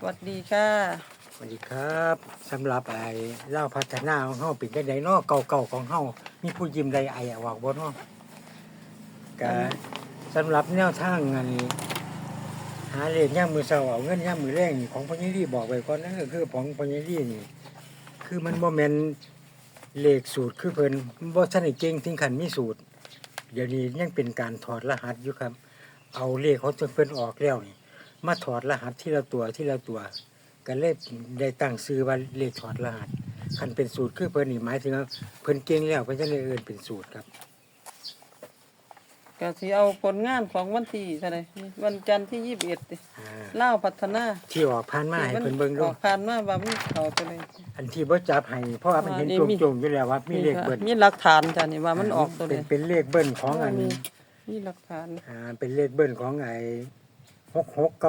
สวัสดีค่ะ สวัสดีครับสำหรับไอ้เล่าพัฒนาของเฮาเป็นจังไดเนาะเก่าๆของเฮามีผู้ยิ้มใดไอ้ออกบ่เนาะก็สำหรับแนวทางอันนี้หาเลขย่ามมือเช้าเอาเงินย่ามมือแรงนี่ของพญรีบอกไว้ก่อนนั่นก็คือของพญรีนี่ คือมันบ่แม่นเลขสูตรคือเพิ่นบ่ทันได้เก่งถึงขั้นมีสูตร เดี๋ยวนี้ยังเป็นการถอดรหัสอยู่ครับ เอาเลขเขาจนเพิ่นออกแล้วนี่ มาถอดรหัสที่ละตัวที่ละตัวก็เลยได้ตั้งซื้อว่าเลขถอดรหัสคันเป็นสูตรคือเพิ่นนี่หมายถึงว่าเพิ่นเก่งแล้วเพิ่นจะเลยเอิ้นเป็นสูตรครับก็สิเอาผลงานของวันที่เท่าไหร่วันจันทร์ที่ยี่สิบเอ็ดอ่าเล่าวพัฒนาที่ออกผ่านมาให้เพิ่นเบิ่งอดูอกผ่านมาว่ามีเขาตัวเลย อันที่บ่จับให้เพราะว่ามันเห็นอ่านี่มีจมๆอยู่แล้วว่ามีเลขเบิ้ลมีหลักฐานจ้ะนี่ว่ามันออกตัวเลเป็นยเป็นเลขเบิ้ลของอัน มีมีหลักฐาน อ่าเป็นเลขเบิ้ลของไอ้ 6699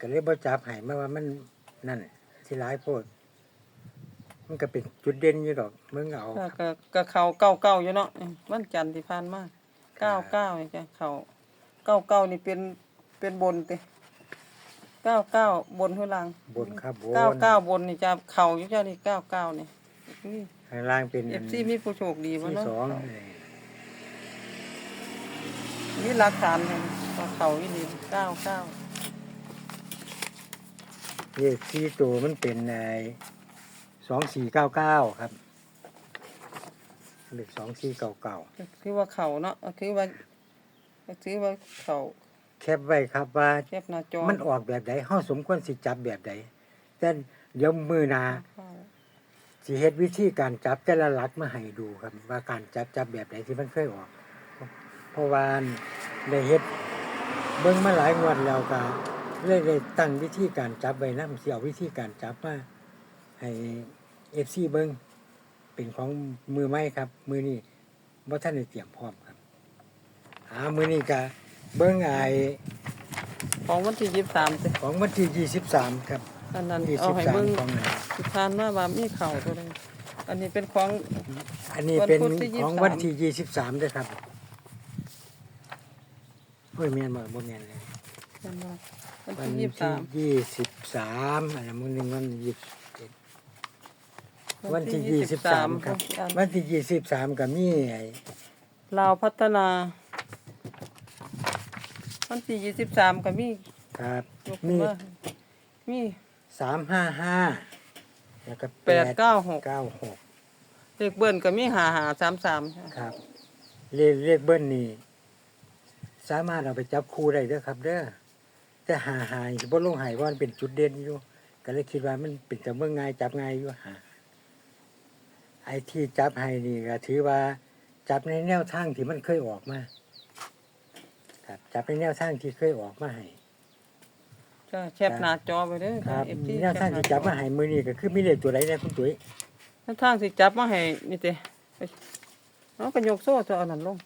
ก็เลยบ่จับให้มาว่ามันนั่นที่หลายโพดมันก็เป็นจุดเด่นอยู่ดอกมึงเอาก็ก็ก็เขาเก้าเก้าอยู่เนาะวันจันทร์ที่ผ่านมาเก้าเก้านี่จ้ะเขาเก้าเก้านี่เป็นเป็นบนติเก้าเก้าบนหัวหลังบนครับบนเก้าเก้าบนนี่จะเข่าอยู่เจ้านี่เก้าเก้านี่นี่ข้างล่างเป็น เอฟซีมีผู้โชคดีบ่ที่เนาะ สอง มีหลักฐานเนี่ยว่าเขาอีนี่เก้าเก้าเลขที่ตัวมันเป็นในสองสี่เก้าเก้าครับเลขสองสี่เก้าเก้าก็คือว่าเขาเนาะก็คือว่าก็คือว่าเขาแคปไว้ครับว่าแคบหน้าจอมันออกแบบใดเฮาสมควรสิจับแบบใดแต่เดี๋ยวมือหนาสิเฮ็ดวิธีการจับแต่ละหลักมาให้ดูครับ ว่าการจับจับแบบใดที่มันเคยออก เพราะว่าได้เฮ็ดเบิ่งมาหลายงวดแล้วก็เลยได้ตั้งวิธีการจับไว้นำสิเอาวิธีการจับมาให้ FC เบิ่งเป็นของมือใหม่ครับ มือนี้บ่ทันได้เตรียมพร้อมครับอ่ามือนี้ก็เบิ่งไอ้ของวันที่ยี่สิบสามสิของวันที่23ครับอันนั้นที่เอาให้เบิ่ง13ของไหนสิทานมาว่ามีเข่าตัวนึงอันนี้เป็นของ อันนี้เป็นวันพุธที่ ของ23วันที่23ด้วยครับ เฮ้ยแม่นบ่บ่แม่นเลยอันว่าวันวันที่ที่ยี่สิบสาม23อันนั้นมื้อหนึงวันยี่สิบวันที่23ครับ วันที่23ก็มีไอ้ลาวพัฒนา วันที่ยี่สิบสามก็มีครับยกมีมามี355แล้วก็แปดเก้าหก896เลขเบิ้ลก็มีหาหาสามสามครับเลขเลขเบิ้ลนี่ สามารถเอาไปจับคู่ได้เด้อครับเด้อแต่หาหายบ่ลงใหายว่ามันเป็นจุดเด่นอยู่ก็เลยคิดว่ามันเป็นแต่เมื่อง่ายจับง่ายอยู่หาไอ้ที่จับให้นี่ก็ถือว่า จับในแนวทางที่มันเคยออกมาครับจับในแนวทางที่เคยออกมาให้จ้าแคปหน้าจอไปเด้อครับเอฟซีแนวทางที่จับมาให้มือนี้ก็คือมีเลขตัวใดแน่คุณตุ้ยแนวทางสิจับมาให้นี่เต้ไปเอากระยกโซ่จะเอานั่นลง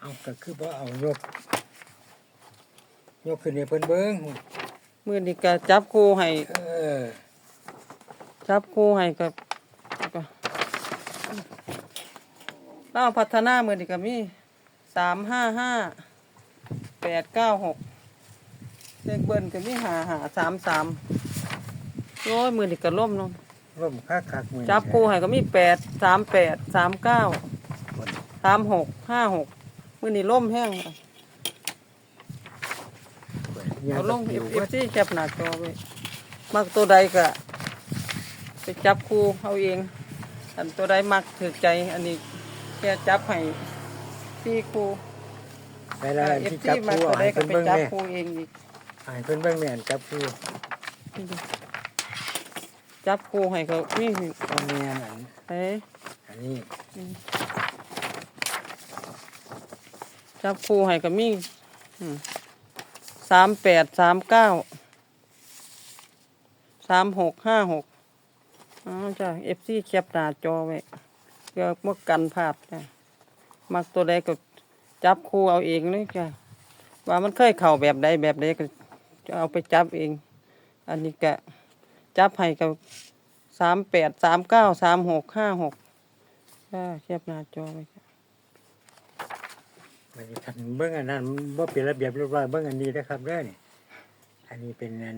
เอาก็คือบ่เอายก ยกขึ้นให้เพิ่นเบิ่งมือนี่ก็จับคู่ให้เออจับคู่ให้กับก็เราพัฒนามือนี่ก็มีสามห้าห้าแปดเก้าหกเลขเบิ้ลก็มีหาหาสามสามโอ้ยมือนี่ก็ล่มเนาะร่มคักคักมือจับคู่ให้ก็มีแปดสามแปดสามเก้าสามหกห้าหก มือนี่ล่มแห้งค่ะเอาลงเอฟเอฟซีแคปหน้าจอไว้มักตัวใดก็ไปจับคู่เอาเอง อันตัวใดมักถือใจ อันนี้แค่จับให้สี่คู่ไปแล้วเอฟที่ซีจับมักคู่ตัวใดให้ก็เพิ่นไปเบิ่งจับแม่คู่เองอีกให้เพิ่นเบิ่งแม่นจับคู่นี่ดิจับคู่ให้เขามีพ่อแม่นอันเอ้ยอันนี้ จับคู่ให้ก็มีสามแปดสามเก้าสามหกห้าหกอ๋อจ้ะเอฟซีแคปหน้าจอไว้เพื่อเมื่อกันพลาดจ้ะมักตัวใดก็จับคู่เอาเองเลยจ้ะว่ามันเคยเข่าแบบใดแบบใดก็จะเอาไปจับเอง อันนี้ก็จับให้กับสามแปดสามเก้าสามหกห้าหกจ้ะแคปหน้าจอไว้ มันคันเบิ่งอันนั้นบ่เป็นระเบียบเรียบร้อยเบิ่งอันนี้นะครับเด้อนี่อันนี้เป็นอัน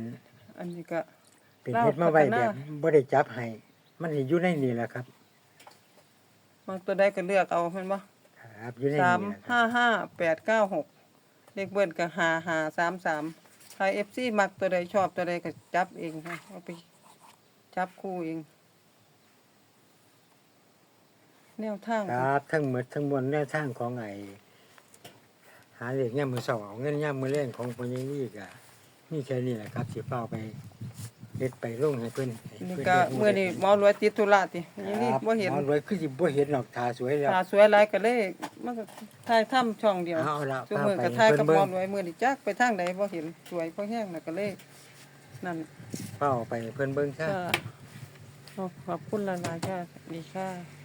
อันนี้ก็ เป็นลาวเฮ็ดมาไว้พัฒนาแบบบ่ได้จับให้มันสิอยู่ในนี่แหละครับมักตัวใดก็เลือกเอาแม่นบ่ครับอยู่ในสามนี่แหละคห้ารับห้าแปดเก้าหกเลขเบิ้ลก็ห้าห้าสามสามใครเอฟซีมักตัวใดชอบตัวใดก็จับเองค่ะเอาไปจับคู่เองแนวทางครับทั้งหมดทั้งมวลแนวทางของไอ้ หาเลขยามมื้อเช้าเอาเงินยามมื้อแลงของพ่อใหญ่นี่ก็มีแค่นี้แหละครับสิเฝ้าไปเฮ็ดไปลงให้เพิ่นให้นี่เพิ่นก็ได้รู้เมื่อนี้หมอรวยติดธุระติอย่างนี้ครับบ่เห็นหมอรวยคือสิบ่เห็นหรอกตาสวยแล้วตาสวยหลายก็เลยมันก็ถ่ายถ้ำช่องเดียวเอาละซุมือพาไปก็ถ่ายกับหเพิ่มนอเบิ่งรวยมื้อนี้จักไปทางใดบ่เห็นสวยพอแห้งน่ะก็เลยนั่นเฝ้าไปเพิ่นเบิ่งซะ ก็ขอบคุณหลายๆค่ะสวัสดีค่ะ